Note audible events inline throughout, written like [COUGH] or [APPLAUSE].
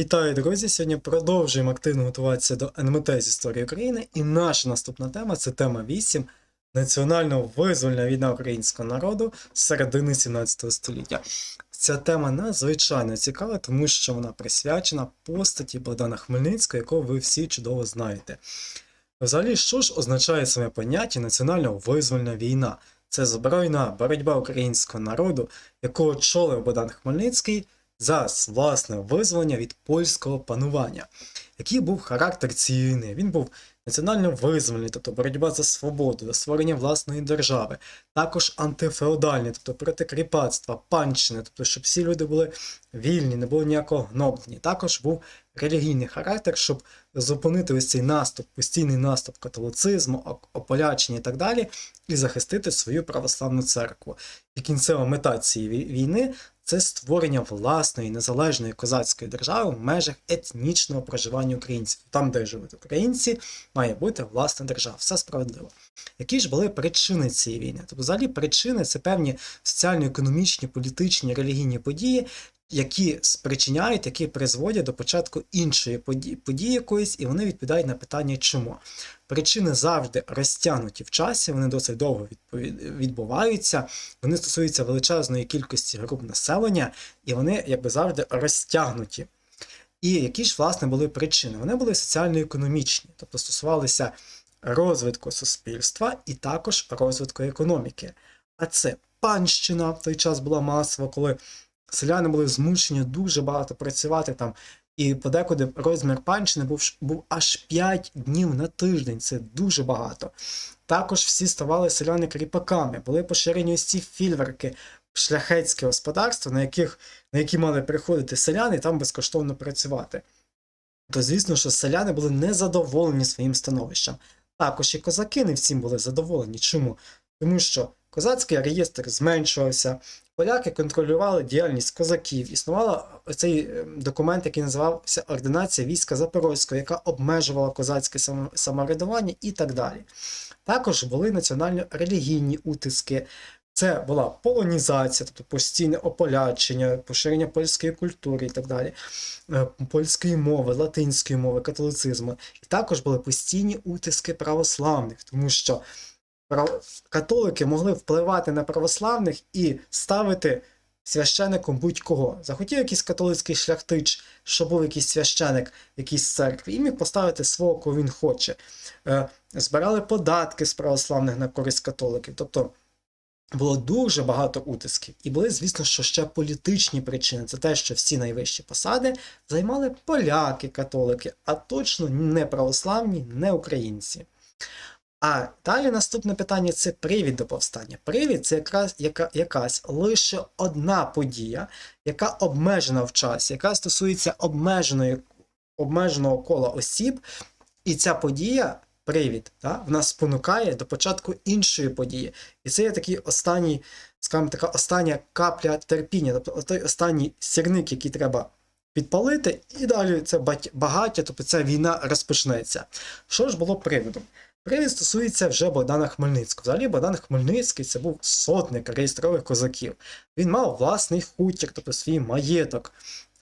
Вітаю, друзі! Сьогодні продовжуємо активно готуватися до НМТ з історії України. І наша наступна тема це тема 8 національно визвольна війна українського народу середини 17 століття. Ця тема надзвичайно цікава, тому що вона присвячена постаті Богдана Хмельницького, якого ви всі чудово знаєте. Взагалі, що ж означає саме поняття національно визвольна війна? Це збройна боротьба українського народу, якого очолив Богдан Хмельницький за власне визволення від польського панування. Який був характер цієї війни? Він був національно визвольний, тобто боротьба за свободу, за створення власної держави, також антифеодальний, тобто проти кріпацтва, панщини, тобто щоб всі люди були вільні, не було ніякого гноблення. Також був релігійний характер, щоб зупинити ось цей наступ, постійний наступ католицизму, ополячення і так далі, і захистити свою православну церкву. І кінцева мета цієї війни це створення власної незалежної козацької держави в межах етнічного проживання українців. Там, де живуть українці, має бути власна держава. Все справедливо. Які ж були причини цієї війни? Тобто, взагалі, причини це певні соціально-економічні, політичні, релігійні події, які спричиняють, які призводять до початку іншої події, події якоїсь, і вони відповідають на питання, чому. Причини завжди розтягнуті в часі, вони досить довго відбуваються, вони стосуються величезної кількості груп населення, і вони, якби завжди, розтягнуті. І які ж, власне, були причини? Вони були соціально-економічні, тобто стосувалися розвитку суспільства і також розвитку економіки. А це панщина в той час була масова, коли селяни були змушені дуже багато працювати там. І подекуди розмір панщини був, був аж 5 днів на тиждень. Це дуже багато. Також всі ставали селяни кріпаками, були поширені ось ці фільверки, шляхетське господарство, на, яких, на які мали приходити селяни і там безкоштовно працювати. То звісно, що селяни були незадоволені своїм становищем. Також і козаки не всім були задоволені. Чому? Тому що козацький реєстр зменшувався, поляки контролювали діяльність козаків. Існувала цей документ, який називався Ординація війська Запорозького, яка обмежувала козацьке само- самоврядування і так далі. Також були національно-релігійні утиски. Це була полонізація, тобто постійне ополячення, поширення польської культури і так далі, е, польської мови, латинської мови, католицизму. І також були постійні утиски православних, тому що католики могли впливати на православних і ставити священиком будь-кого. Захотів якийсь католицький шляхтич, що був якийсь священик якійсь церкві, і міг поставити свого, кого він хоче. Е, Збирали податки з православних на користь католиків. Тобто було дуже багато утисків. І були, звісно, що ще політичні причини. Це те, що всі найвищі посади займали поляки, католики, а точно не православні, не українці. А далі наступне питання це привід до повстання. Привід це якраз яка, якась лише одна подія, яка обмежена в часі, яка стосується обмеженої, обмеженого кола осіб, і ця подія, привід, да, в нас спонукає до початку іншої події. І це є такий останній, скажімо, така остання капля терпіння, тобто той останній сірник, який треба підпалити, і далі це багаття, тобто ця війна розпочнеться. Що ж було приводом? Привід стосується вже Богдана Хмельницького. Взагалі Богдан Хмельницький це був сотник реєстрових козаків. Він мав власний хутір, тобто свій маєток,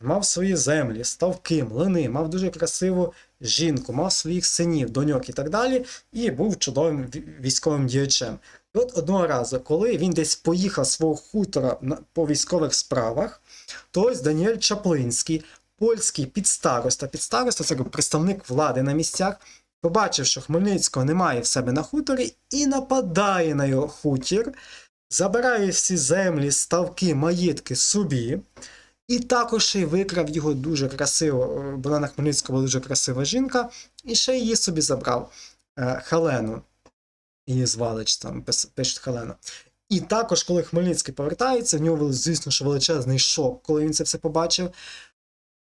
мав свої землі, ставки, млини, мав дуже красиву жінку, мав своїх синів, доньок і так далі, і був чудовим військовим діячем. І от одного разу, коли він десь поїхав свого хутора по військових справах, то ось Даніель Чаплинський, польський підстароста, підстароста це представник влади на місцях, побачив, що Хмельницького немає в себе на хуторі, і нападає на його хутір, забирає всі землі, ставки, маєтки собі. І також ще викрав його дуже красиво. Була на Хмельницького дуже красива жінка, і ще її собі забрав е, Хелену. Її звали чи там пишуть Хелена. І також, коли Хмельницький повертається, в нього, звісно, що величезний шок, коли він це все побачив.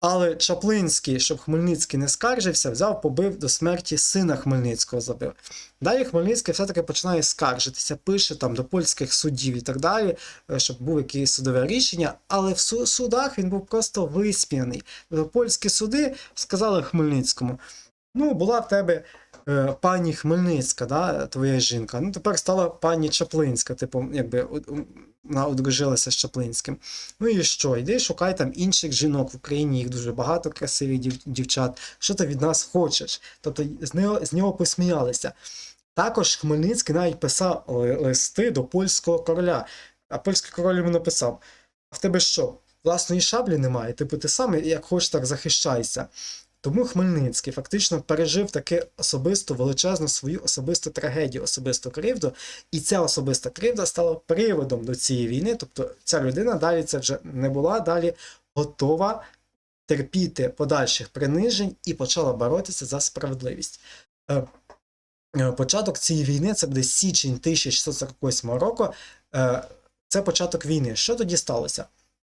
Але Чаплинський, щоб Хмельницький не скаржився, взяв, побив до смерті сина Хмельницького забив. Далі Хмельницький все-таки починає скаржитися, пише там до польських судів і так далі, е, щоб був якесь судове рішення, але в судах він був просто висміяний. Тобто Польські суди сказали Хмельницькому: ну, була в тебе пані Хмельницька, да, твоя жінка. Ну, тепер стала пані Чаплинська, типу, якби. вона одружилася з Чаплинським. Ну і що? Йди шукай там інших жінок в Україні, їх дуже багато красивих дів- дівчат. Що ти від нас хочеш? Тобто з нього, з нього посміялися. Також Хмельницький навіть писав листи до польського короля. А польський король йому написав: А в тебе що? Власної шаблі немає? Типу, ти сам як хочеш, так захищайся. Тому Хмельницький фактично пережив таки особисту величезну свою особисту трагедію, особисту кривду, і ця особиста кривда стала приводом до цієї війни. Тобто ця людина далі це вже не була далі готова терпіти подальших принижень і почала боротися за справедливість. Е, е, Початок цієї війни це буде січень 1648 року. Е, Це початок війни. Що тоді сталося?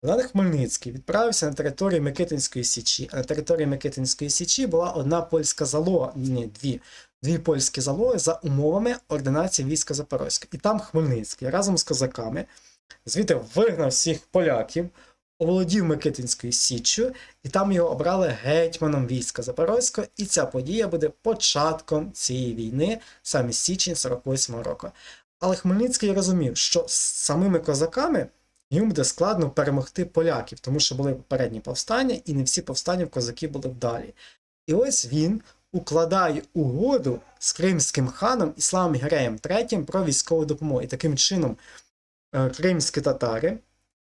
Богдан Хмельницький відправився на територію Микитинської Січі. А на території Микитинської Січі була одна польська залога, ні, дві, дві польські залоги за умовами ординації війська Запорозька. І там Хмельницький разом з козаками звідти вигнав всіх поляків, оволодів Микитинською Січчю, і там його обрали гетьманом війська Запорозького. І ця подія буде початком цієї війни, саме січень 48 року. Але Хмельницький розумів, що з самими козаками йому буде складно перемогти поляків, тому що були попередні повстання, і не всі повстання в козаків були вдалі. І ось він укладає угоду з кримським ханом Ісламом Гіреєм III про військову допомогу. І таким чином е, кримські татари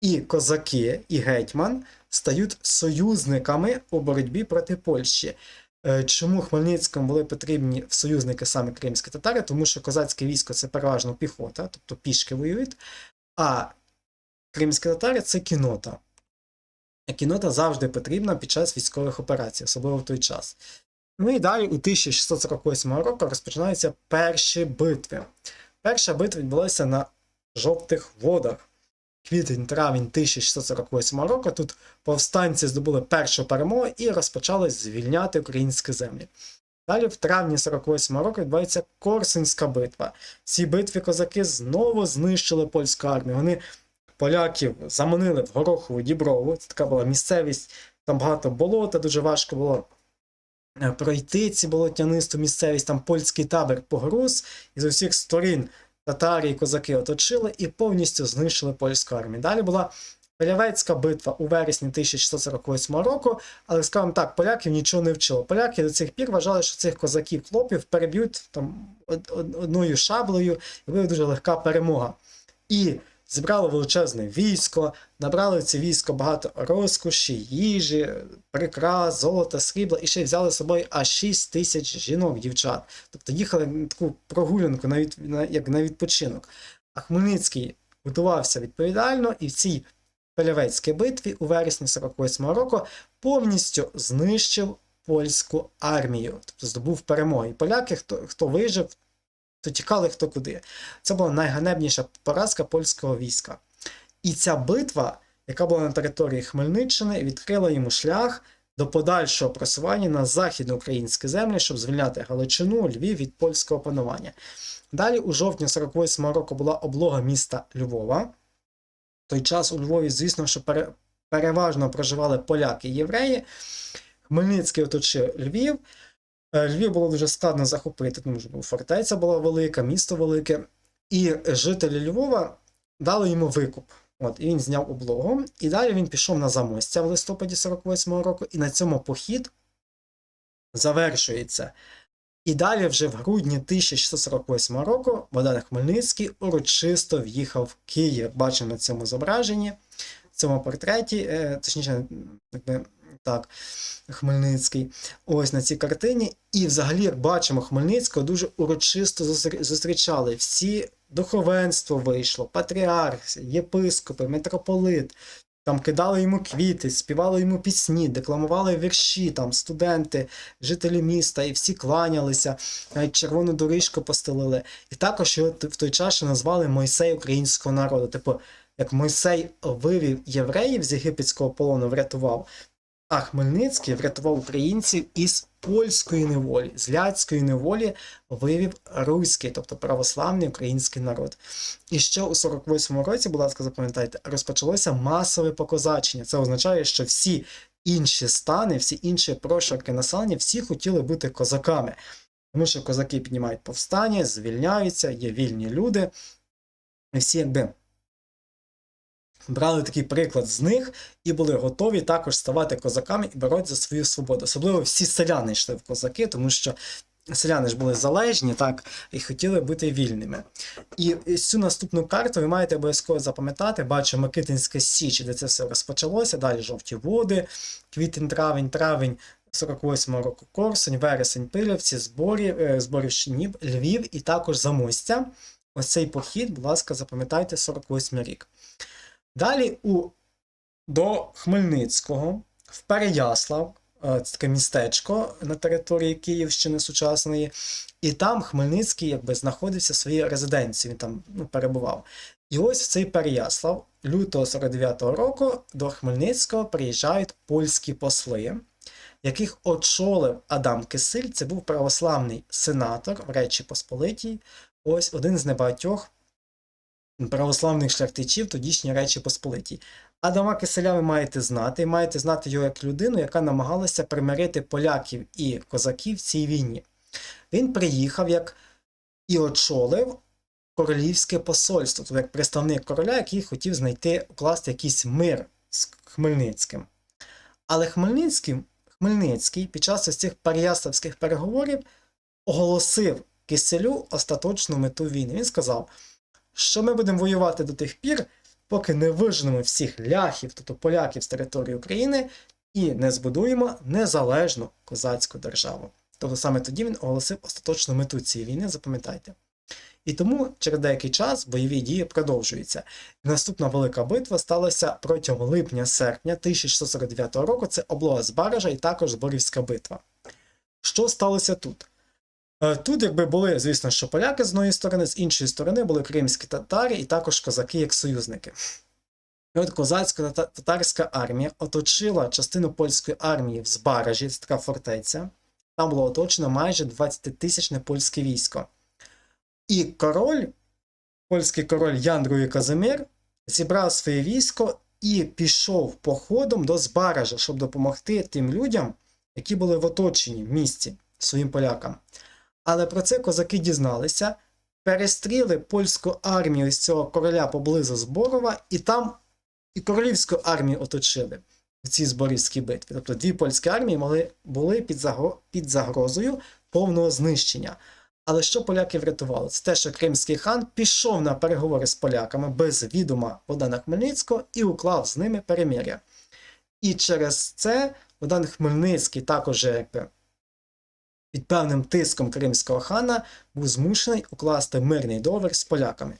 і козаки, і гетьман стають союзниками у боротьбі проти Польщі. Е, Чому Хмельницькому були потрібні в союзники саме кримські татари? Тому що козацьке військо це переважно піхота, тобто пішки воюють, а кримські татари це кінота. Кінота завжди потрібна під час військових операцій, особливо в той час. Ну і далі у 1648 року розпочинаються перші битви. Перша битва відбулася на жовтих водах. Квітень-травень 1648 року тут повстанці здобули першу перемогу і розпочали звільняти українські землі. Далі, в травні 48 року, відбувається Корсунська битва. В цій битві козаки знову знищили польську армію. Вони поляків заманили в Горохову Діброву. Це така була місцевість, там багато болота, дуже важко було е, пройти ці болотянисту місцевість, там польський табір погруз, і з усіх сторін татари і козаки оточили і повністю знищили польську армію. Далі була Полявецька битва у вересні 1648 року, але скажімо так, поляків нічого не вчило. Поляки до цих пір вважали, що цих козаків хлопів переб'ють там од- од- одною шаблею, і буде дуже легка перемога. І зібрали величезне військо, набрали це військо багато розкоші, їжі, прикрас, золота, срібла, і ще взяли з собою аж 6 тисяч жінок, дівчат. Тобто їхали на таку прогулянку, на від, на, як на відпочинок. А Хмельницький готувався відповідально, і в цій Полявецькій битві у вересні 48 року повністю знищив польську армію, тобто здобув перемоги. Поляки, хто, хто вижив, то тікали хто куди. Це була найганебніша поразка польського війська. І ця битва, яка була на території Хмельниччини, відкрила йому шлях до подальшого просування на західноукраїнські землі, щоб звільняти Галичину, Львів від польського панування. Далі, у жовтні 48-го року, була облога міста Львова. В той час у Львові, звісно, що пере- переважно проживали поляки і євреї. Хмельницький оточив Львів. Е, Львів було дуже складно захопити, тому що ну, фортеця була велика, місто велике. І жителі Львова дали йому викуп. От, і він зняв облогу. І далі він пішов на замостя в листопаді 48-го року, і на цьому похід завершується. І далі, вже в грудні 1648 року, Богдан Хмельницький урочисто в'їхав в Київ. Бачимо на цьому зображенні, в цьому портреті, е, точніше, якби так, Хмельницький. Ось на цій картині. І взагалі, як бачимо, Хмельницького дуже урочисто зустрічали. Всі духовенство вийшло, патріарх, єпископи, митрополит. Там кидали йому квіти, співали йому пісні, декламували вірші, там студенти, жителі міста, і всі кланялися, навіть червону доріжку постелили. І також його в той час ще назвали Мойсей українського народу. Типу, як Мойсей вивів євреїв з єгипетського полону, врятував, а Хмельницький врятував українців із польської неволі, з ляцької неволі вивів руський, тобто православний український народ. І ще у 48-му році, будь ласка, запам'ятайте, розпочалося масове покозачення. Це означає, що всі інші стани, всі інші прошарки населення, всі хотіли бути козаками. Тому що козаки піднімають повстання, звільняються, є вільні люди. І всі якби брали такий приклад з них і були готові також ставати козаками і боротися за свою свободу. Особливо всі селяни йшли в козаки, тому що селяни ж були залежні, так, і хотіли бути вільними. І цю наступну карту ви маєте обов'язково запам'ятати. Бачу Микитинська Січ, де це все розпочалося. Далі жовті води, квітень, травень, травень 48-го року Корсунь, вересень, Пилявці, зборів, е, Львів і також Замостя. Ось цей похід, будь ласка, запам'ятайте 48 рік. Далі у, до Хмельницького, в Переяслав, е, це таке містечко на території Київщини сучасної, і там Хмельницький якби знаходився в своїй резиденції, він там ну, перебував. І ось в цей Переяслав, лютого 49-го року, до Хмельницького приїжджають польські посли, яких очолив Адам Кисиль. Це був православний сенатор в Речі Посполитій, ось один з небагатьох православних шляхтичів тодішньої Речі Посполитій. Адама Киселя ви маєте знати, і маєте знати його як людину, яка намагалася примирити поляків і козаків в цій війні. Він приїхав як і очолив королівське посольство, тобто як представник короля, який хотів знайти укласти якийсь мир з Хмельницьким. Але Хмельницький, Хмельницький під час ось цих переяславських переговорів оголосив Киселю остаточну мету війни. Він сказав, що ми будемо воювати до тих пір, поки не виженемо всіх ляхів, тобто поляків з території України, і не збудуємо незалежну козацьку державу. Тобто саме тоді він оголосив остаточну мету цієї війни, запам'ятайте. І тому через деякий час бойові дії продовжуються. Наступна велика битва сталася протягом липня-серпня 1649 року. Це облога Збаража і також Зборівська битва. Що сталося тут? Е, Тут, якби були, звісно, що поляки з однієї сторони, з іншої сторони були кримські татари і також козаки як союзники. І от козацько-татарська армія оточила частину польської армії в Збаражі, це така фортеця. Там було оточено майже 20-тисячне польське військо. І король, польський король Ян Казимир, зібрав своє військо і пішов походом до Збаража, щоб допомогти тим людям, які були в оточенні в місті своїм полякам. Але про це козаки дізналися, перестріли польську армію з цього короля поблизу Зборова, і там і королівську армію оточили в цій зборівській битві. Тобто дві польські армії могли, були під, загро, під загрозою повного знищення. Але що поляки врятували? Це те, що кримський хан пішов на переговори з поляками без відома Богдана Хмельницького і уклав з ними перемир'я. І через це Богдан Хмельницький також якби, під певним тиском кримського хана був змушений укласти мирний договір з поляками.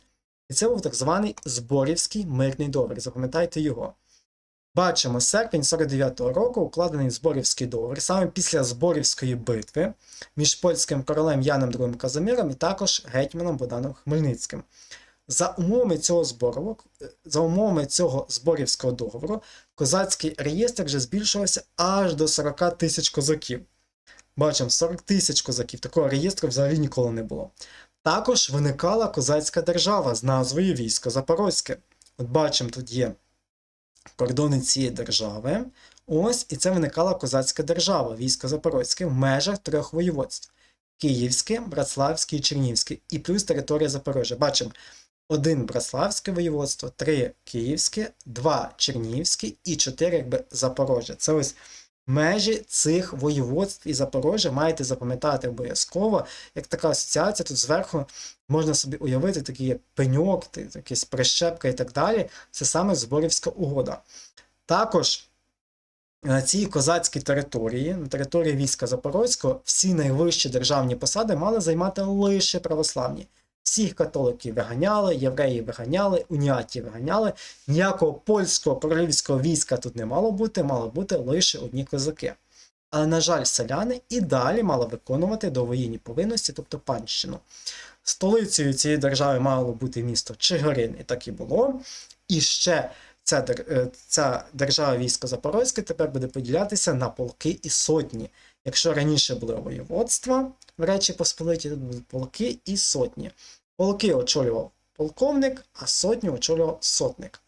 І це був так званий Зборівський мирний договір. Запам'ятайте його. Бачимо, серпень 49-го року укладений Зборівський договір саме після Зборівської битви між польським королем Яном II Казимиром і також гетьманом Богданом Хмельницьким. За умовами цього збору, за умовами цього зборівського договору, козацький реєстр вже збільшувався аж до 40 тисяч козаків. Бачимо, 40 тисяч козаків. Такого реєстру взагалі ніколи не було. Також виникала козацька держава з назвою Військо Запорозьке. От бачимо, тут є кордони цієї держави. Ось і це виникала козацька держава, військо Запорозьке, в межах трьох воєводств: Київське, Братславське і Чернівське, і плюс територія Запоріжжя. Бачимо один Братславське воєводство, три Київське, два Чернівське і чотири якби Запорожжя. Це ось межі цих воєводств і Запорожжя маєте запам'ятати обов'язково. Як така асоціація, тут зверху можна собі уявити як пеньок, якась прищепка і так далі. Це саме Зборівська угода. Також на цій козацькій території, на території війська Запорозького, всі найвищі державні посади мали займати лише православні. Всіх католиків виганяли, євреїв виганяли, уніатів виганяли. Ніякого польського королівського війська тут не мало бути, мало бути лише одні козаки. Але, на жаль, селяни і далі мали виконувати довоєнні повинності, тобто панщину. Столицею цієї держави мало бути місто Чигирин, і так і було. І ще ця, е, ця держава військо Запорозьке тепер буде поділятися на полки і сотні. Якщо раніше були воєводства в Речі Посполиті, тут будуть полки і сотні. Полки очолював полковник, а сотню очолював сотник.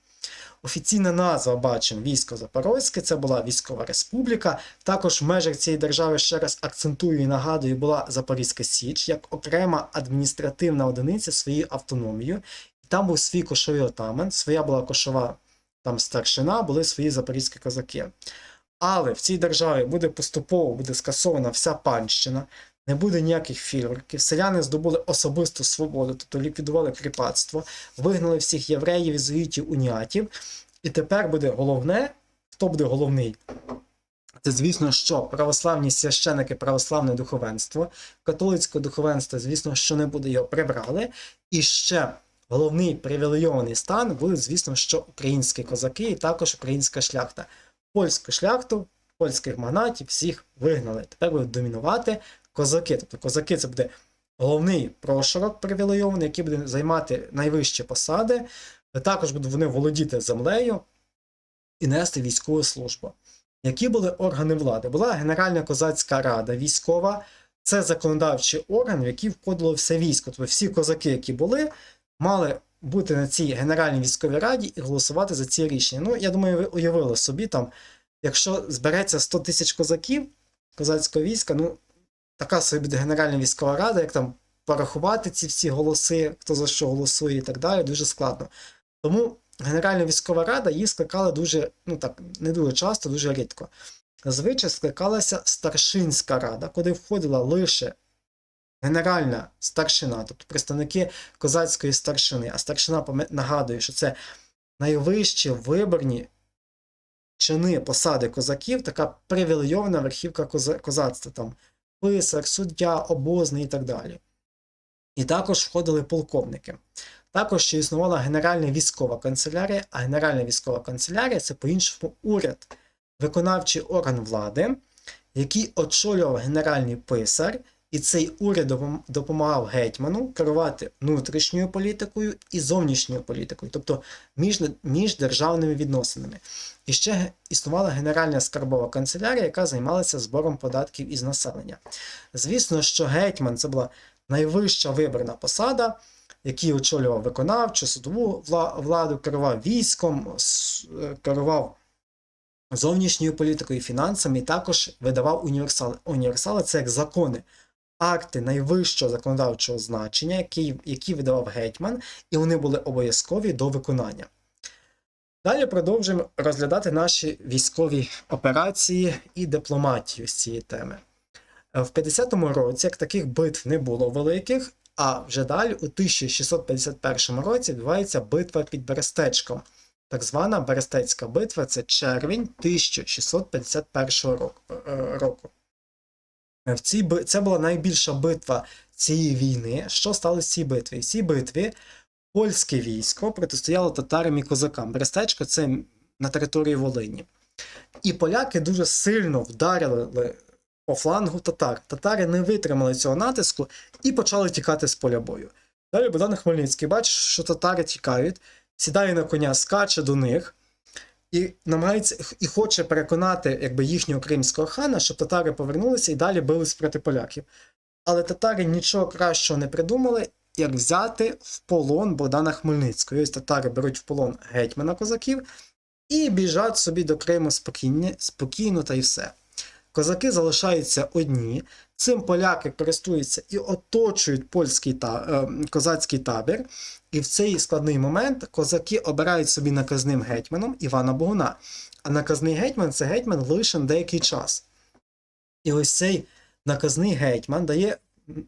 Офіційна назва бачимо військо Запорозьке, це була військова республіка. Також в межах цієї держави ще раз акцентую і нагадую, була Запорізька Січ як окрема адміністративна одиниця своєю автономією. Там був свій кошовий отаман, своя була кошова там старшина, були свої запорізькі козаки. Але в цій державі буде поступово буде скасована вся панщина, не буде ніяких фільверків. Селяни здобули особисту свободу, тобто ліквідували кріпацтво, вигнали всіх євреїв, ізуїтів, уніатів. І тепер буде головне, хто буде головний? Це, звісно, що православні священики, православне духовенство, католицьке духовенство, звісно, що не буде його прибрали. І ще головний привілейований стан буде, звісно, що українські козаки і також українська шляхта. Польську шляхту, польських магнатів всіх вигнали. Тепер будуть домінувати козаки. Тобто козаки це буде головний прошарок привілейований, який буде займати найвищі посади. Також будуть вони володіти землею і нести військову службу. Які були органи влади? Була Генеральна козацька рада військова, це законодавчий орган, в який входило все військо. Тобто всі козаки, які були, мали бути на цій Генеральній військовій раді і голосувати за ці рішення. Ну, я думаю, ви уявили собі там, якщо збереться 100 тисяч козаків козацького війська, ну така собі Генеральна військова рада, як там порахувати ці всі голоси, хто за що голосує і так далі, дуже складно. Тому Генеральна військова рада її скликала дуже, ну так, не дуже часто, дуже рідко. Зазвичай скликалася старшинська рада, куди входила лише генеральна старшина, тобто представники козацької старшини. А старшина нагадує, що це найвищі виборні чини посади козаків, така привілейована верхівка козацтва, там писар, суддя, обозний і так далі. І також входили полковники. Також ще існувала Генеральна військова канцелярія, а Генеральна військова канцелярія це по-іншому уряд, виконавчий орган влади, який очолював генеральний писар, і цей уряд допомагав гетьману керувати внутрішньою політикою і зовнішньою політикою, тобто між, між державними відносинами. І ще існувала Генеральна скарбова канцелярія, яка займалася збором податків із населення. Звісно, що гетьман це була найвища виборна посада, який очолював виконавчу, судову владу, керував військом, е, керував зовнішньою політикою, фінансами і також видавав універсали. Універсали це як закони, акти найвищого законодавчого значення, які, які видавав гетьман, і вони були обов'язкові до виконання. Далі продовжуємо розглядати наші військові операції і дипломатію з цієї теми. Е, В 50-му році, як таких битв не було великих, а вже далі, у 1651 році, відбувається битва під Берестечком. Так звана Берестецька битва це червень 1651 року. Е, В цій, це була найбільша битва цієї війни. Що сталося в цій битві? В цій битві польське військо протистояло татарам і козакам. Берестечко це на території Волині. І поляки дуже сильно вдарили по флангу татар. Татари не витримали цього натиску і почали тікати з поля бою. Далі Богдан Хмельницький бачить, що татари тікають, сідає на коня, скаче до них і намагається і хоче переконати якби, їхнього кримського хана, щоб татари повернулися і далі бились проти поляків. Але татари нічого кращого не придумали, як взяти в полон Богдана Хмельницького. Ось татари беруть в полон гетьмана козаків і біжать собі до Криму спокійно, спокійно та й все. Козаки залишаються одні. Цим поляки користуються і оточують польський та, е, козацький табір. І в цей складний момент козаки обирають собі наказним гетьманом Івана Богуна. А наказний гетьман це гетьман лише на деякий час. І ось цей наказний гетьман дає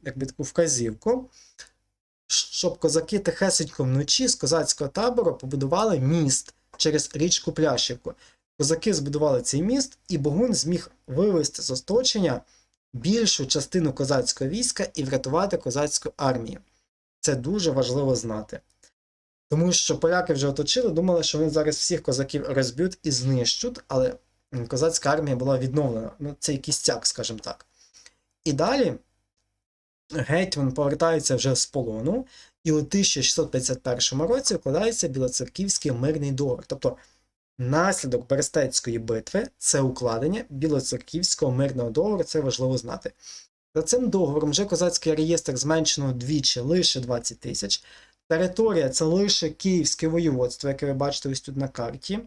якби таку вказівку, щоб козаки тихесенько вночі з козацького табору побудували міст через річку Пляшівку. Козаки збудували цей міст, і Богун зміг вивести з оточення більшу частину козацького війська і врятувати козацьку армію. Це дуже важливо знати. Тому що поляки вже оточили, думали, що вони зараз всіх козаків розб'ють і знищуть, але козацька армія була відновлена. Ну, це якийсь стяг, скажімо так. І далі гетьман повертається вже з полону, і у 1651 році укладається Білоцерківський мирний договір. Тобто наслідок Берестецької битви це укладення Білоцерківського мирного договору, це важливо знати. За цим договором вже козацький реєстр зменшено вдвічі лише 20 тисяч. Територія це лише Київське воєводство, яке ви бачите ось тут на карті.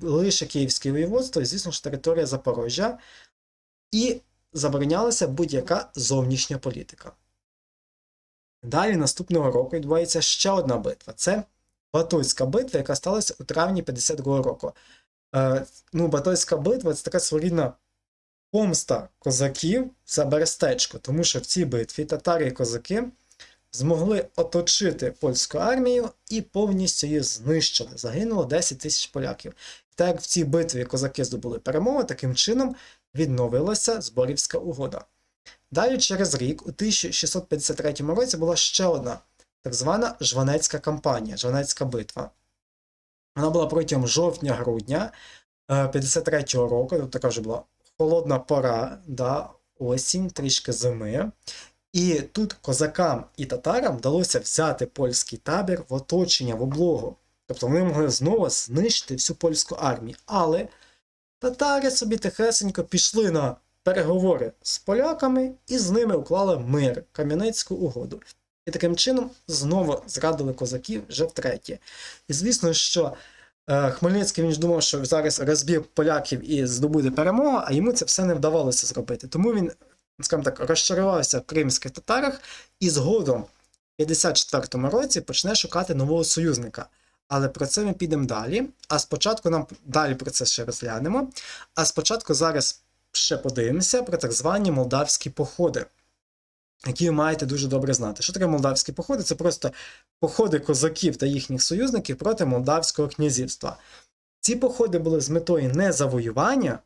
Лише Київське воєводство, і, звісно ж, територія Запорожжя. І заборонялася будь-яка зовнішня політика. Далі наступного року відбувається ще одна битва. Це Батойська битва, яка сталася у травні 52 року. Е, ну, Батойська битва це така своєрідна помста козаків за Берестечко, тому що в цій битві татари і козаки змогли оточити польську армію і повністю її знищили. Загинуло 10 тисяч поляків. Так як в цій битві козаки здобули перемогу, таким чином відновилася Зборівська угода. Далі через рік, у 1653 році, була ще одна так звана Жванецька кампанія, Жванецька битва. Вона була протягом жовтня-грудня 53-го року, тобто така вже була холодна пора, да, осінь, трішки зими. І тут козакам і татарам вдалося взяти польський табір в оточення, в облогу. Тобто вони могли знову знищити всю польську армію. Але татари собі тихесенько пішли на переговори з поляками і з ними уклали мир, Кам'янецьку угоду. І таким чином знову зрадили козаків вже втретє. І звісно, що е, Хмельницький він думав, що зараз розбір поляків і здобуде перемогу, а йому це все не вдавалося зробити. Тому він, скажімо так, розчарувався в кримських татарах і згодом в 54-му році почне шукати нового союзника. Але про це ми підемо далі. А спочатку нам далі про це ще розглянемо. А спочатку зараз ще подивимося про так звані молдавські походи, які ви маєте дуже добре знати. Що таке молдавські походи? Це просто походи козаків та їхніх союзників проти молдавського князівства. Ці походи були з метою не завоювання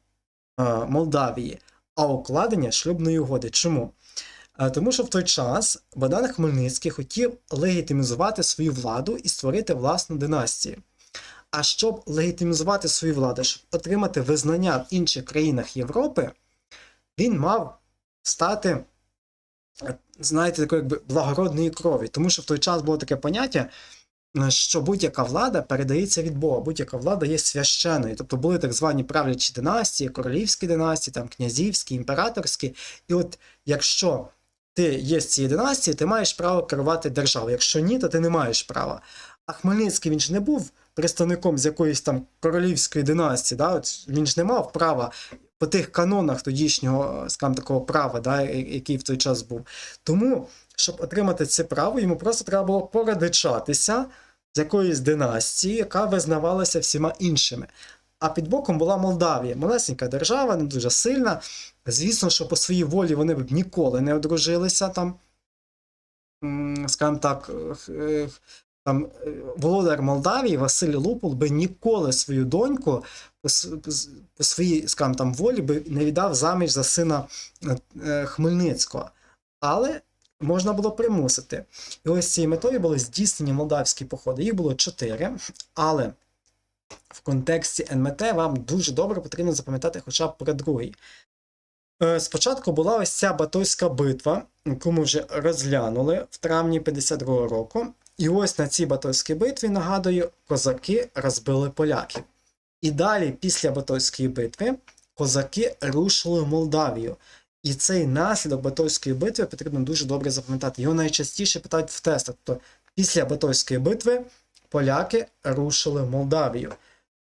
е, Молдавії, а укладення шлюбної угоди. Чому? Е, Тому що в той час Богдан Хмельницький хотів легітимізувати свою владу і створити власну династію. А щоб легітимізувати свою владу, щоб отримати визнання в інших країнах Європи, він мав стати, знаєте, такою якби благородної крові. Тому що в той час було таке поняття, е, що будь-яка влада передається від Бога, будь-яка влада є священною. Тобто були так звані правлячі династії, королівські династії, там князівські, імператорські. І от якщо ти є з цієї династії, ти маєш право керувати державою. Якщо ні, то ти не маєш права. А Хмельницький він ж не був представником з якоїсь там королівської династії, да? От він ж не мав права по тих канонах тодішнього, скажімо, такого права, да? який в той час був. Тому, щоб отримати це право, йому просто треба було порадичатися з якоїсь династії, яка визнавалася всіма іншими. А під боком була Молдавія, малесенька держава, не дуже сильна. Звісно, що по своїй волі вони б ніколи не одружилися там. Скажімо так, е, е, там е, володар Молдавії Василь Лупул би ніколи свою доньку по, своїй, скажімо, там волі би не віддав заміж за сина е, е, Хмельницького. Але можна було примусити. І ось цією метою були здійснені молдавські походи. Їх було чотири, але в контексті НМТ вам дуже добре потрібно запам'ятати хоча б про другий. Спочатку була ось ця Батойська битва, яку ми вже розглянули в травні 52 року. І ось на цій Батойській битві, нагадую, козаки розбили поляків. І далі, після Батойської битви, козаки рушили в Молдавію. І цей наслідок Батойської битви потрібно дуже добре запам'ятати. Його найчастіше питають в тестах. Тобто, після Батойської битви поляки рушили в Молдавію.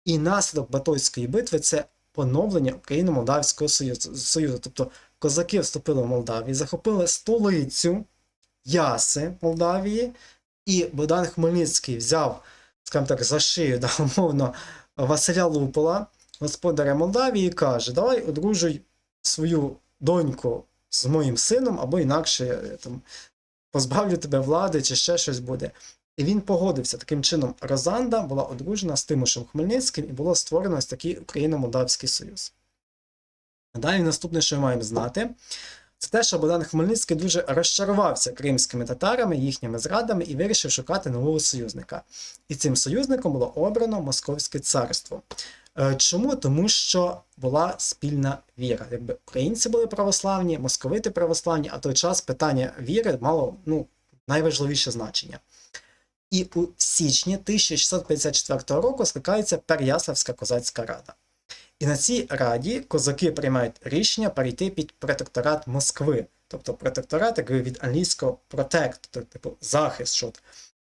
І наслідок Батойської битви це поновлення Україно-Молдавського Союзу. Тобто козаки вступили в Молдавію, захопили столицю Яси Молдавії, і Богдан Хмельницький взяв, скажімо так, за шию, [LAUGHS] да, умовно, Василя Лупола, господаря Молдавії, і каже: Давай одружуй свою доньку з моїм сином, або інакше я там позбавлю тебе влади, чи ще щось буде. І він погодився. Таким чином, Розанда була одружена з Тимошем Хмельницьким і було створено ось такий Україно-Молдавський Союз. Далі наступне, що ми маємо знати, це те, що Богдан Хмельницький дуже розчарувався кримськими татарами, їхніми зрадами і вирішив шукати нового союзника. І цим союзником було обрано Московське царство. Е, Чому? Тому що була спільна віра. Якби українці були православні, московити православні, а той час питання віри мало ну, найважливіше значення. І у січні 1654 року скликається Переяславська козацька рада. І на цій раді козаки приймають рішення перейти під протекторат Москви. Тобто протекторат, якби від англійського protect, тобто типу захист, що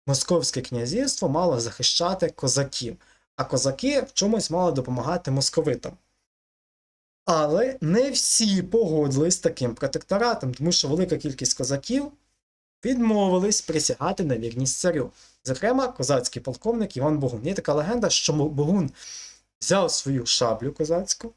Московське князівство мало захищати козаків, а козаки в чомусь мали допомагати московитам. Але не всі погодились з таким протекторатом, тому що велика кількість козаків відмовились присягати на вірність царю. Зокрема, козацький полковник Іван Богун. Є така легенда, що Богун взяв свою шаблю козацьку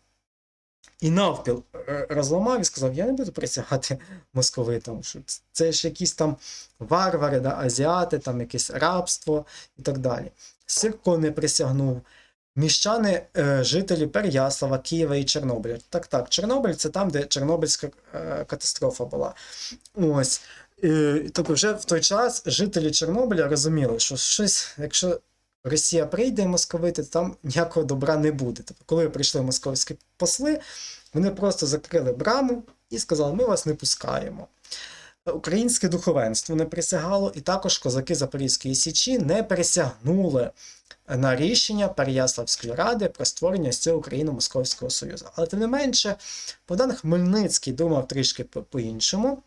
і навпіл е, розламав і сказав: Я не буду присягати московитам, що це ж якісь там варвари, да, азіати, там якесь рабство і так далі. Сірко не присягнув. Міщани, е, жителі Переяслава, Києва і Чорнобиля. Так, так, Чорнобиль це там, де Чорнобильська е, катастрофа була. Ось. Тобто, вже в той час жителі Чорнобиля розуміли, що щось, якщо Росія прийде московити, там ніякого добра не буде. Тобто, коли прийшли московські посли, вони просто закрили браму і сказали: ми вас не пускаємо. Українське духовенство не присягало, і також козаки Запорізької Січі не присягнули на рішення Переяславської ради про створення з цього Україно-Московського Союзу. Але тим не менше, Богдан Хмельницький думав трішки по- по-іншому,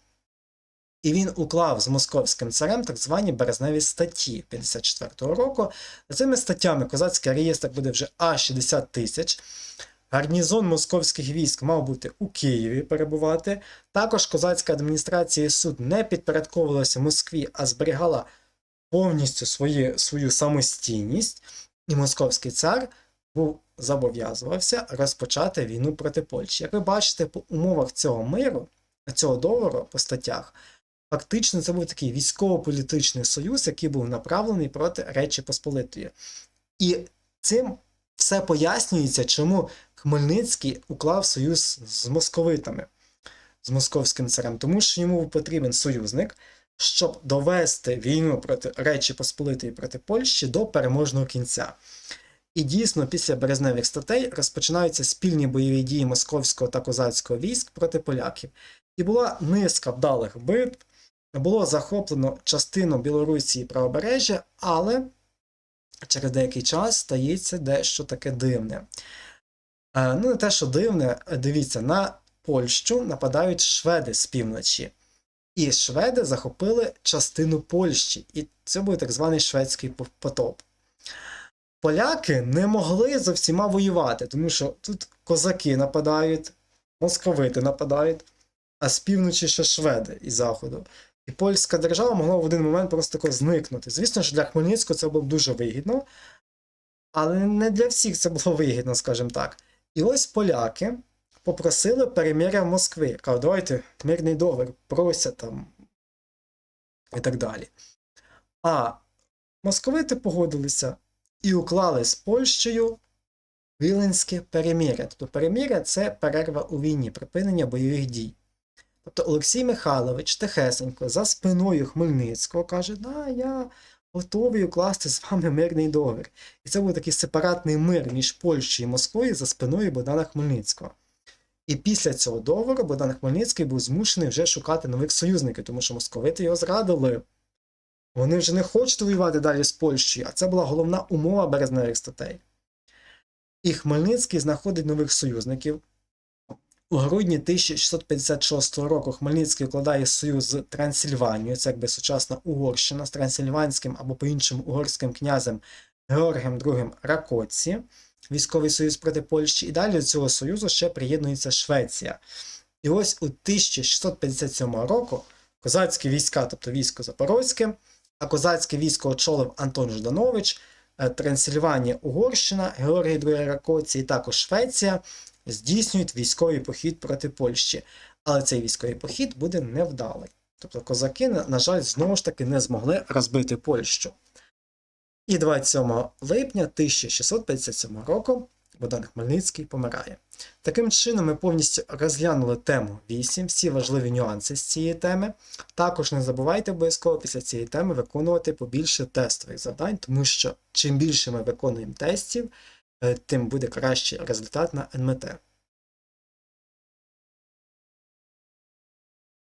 і він уклав з московським царем так звані березневі статті 54-го року. За цими статтями козацький реєстр буде вже аж 60 тисяч. Гарнізон московських військ мав бути у Києві перебувати. Також козацька адміністрація і суд не підпорядковувалася Москві, а зберігала повністю свої, свою самостійність, і московський цар був зобов'язувався розпочати війну проти Польщі. Як ви бачите, по умовах цього миру, цього договору по статтях, фактично це був такий військово-політичний союз, який був направлений проти Речі Посполитої. І цим все пояснюється, чому Хмельницький уклав союз з московитами, з московським царем, тому що йому був потрібен союзник, щоб довести війну проти Речі Посполитої проти Польщі до переможного кінця. І дійсно, після березневих статей розпочинаються спільні бойові дії московського та козацького військ проти поляків. І була низка вдалих битв, було захоплено частину Білорусі і правобережжя, але через деякий час стається дещо таке дивне. Е, Ну, не те, що дивне, дивіться, на Польщу нападають шведи з півночі. І шведи захопили частину Польщі, і це був так званий шведський потоп. Поляки не могли зо всіма воювати, тому що тут козаки нападають, московити нападають, а з півночі ще шведи із заходу. І польська держава могла в один момент просто тако зникнути. Звісно, що для Хмельницького це було дуже вигідно, але не для всіх це було [LAUGHS] вигідно, скажімо так. І ось поляки попросили перемиря Москви. Кажуть, давайте мирний договір, просять там і так далі. А московити погодилися і уклали з Польщею Віленське перемиря. Тобто перемиря це перерва у війні, припинення бойових дій. Тобто Олексій Михайлович тихесенько за спиною Хмельницького каже: Да, я готовий укласти з вами мирний договір. І це був такий сепаратний мир між Польщею і Москвою за спиною Богдана Хмельницького. І після цього договору Богдан Хмельницький був змушений вже шукати нових союзників, тому що московити його зрадили. Вони вже не хочуть воювати далі з Польщею, а це була головна умова березневих статей. І Хмельницький знаходить нових союзників. У грудні 1656 року Хмельницький укладає союз з Трансильванією, це якби сучасна Угорщина з трансильванським або по-іншому угорським князем Георгієм II Ракоці, військовий союз проти Польщі, і далі до цього союзу ще приєднується Швеція. І ось у 1657 року козацькі війська, тобто військо Запорозьке, а козацьке військо очолив Антон Жданович, е, Трансильванія, Угорщина, Георгій II Ракоці і також Швеція здійснюють військовий похід проти Польщі. Але цей військовий похід буде невдалий. Тобто козаки, на, жаль, знову ж таки не змогли розбити Польщу. І 27 липня 1657 року Богдан Хмельницький помирає. Таким чином, ми повністю розглянули тему 8, всі важливі нюанси з цієї теми. Також не забувайте обов'язково після цієї теми виконувати побільше тестових завдань, тому що чим більше ми виконуємо тестів, тим буде кращий результат на НМТ.